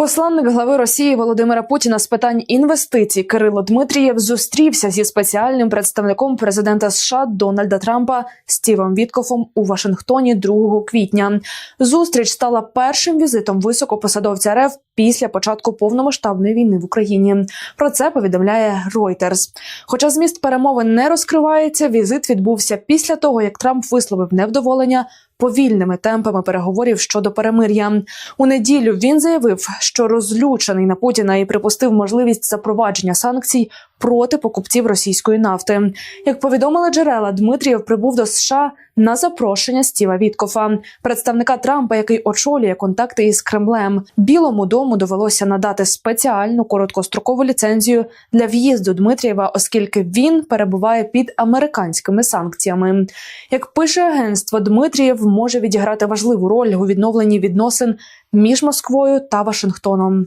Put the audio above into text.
Посланник глави Росії Володимира Путіна з питань інвестицій Кирило Дмитрієв зустрівся зі спеціальним представником президента США Дональда Трампа Стівом Віткофом у Вашингтоні 2 квітня. Зустріч стала першим візитом високопосадовця РФ після початку повномасштабної війни в Україні. Про це повідомляє Reuters. Хоча зміст перемовин не розкривається, візит відбувся після того, як Трамп висловив невдоволення повільними темпами переговорів щодо перемир'я. У неділю він заявив, що розлючений на Путіна і припустив можливість запровадження санкцій проти покупців російської нафти. Як повідомили джерела, Дмитрієв прибув до США на запрошення Стіва Віткофа, представника Трампа, який очолює контакти із Кремлем. Білому дому довелося надати спеціальну короткострокову ліцензію для в'їзду Дмитрієва, оскільки він перебуває під американськими санкціями. Як пише агентство, Дмитрієв може відіграти важливу роль у відновленні відносин між Москвою та Вашингтоном.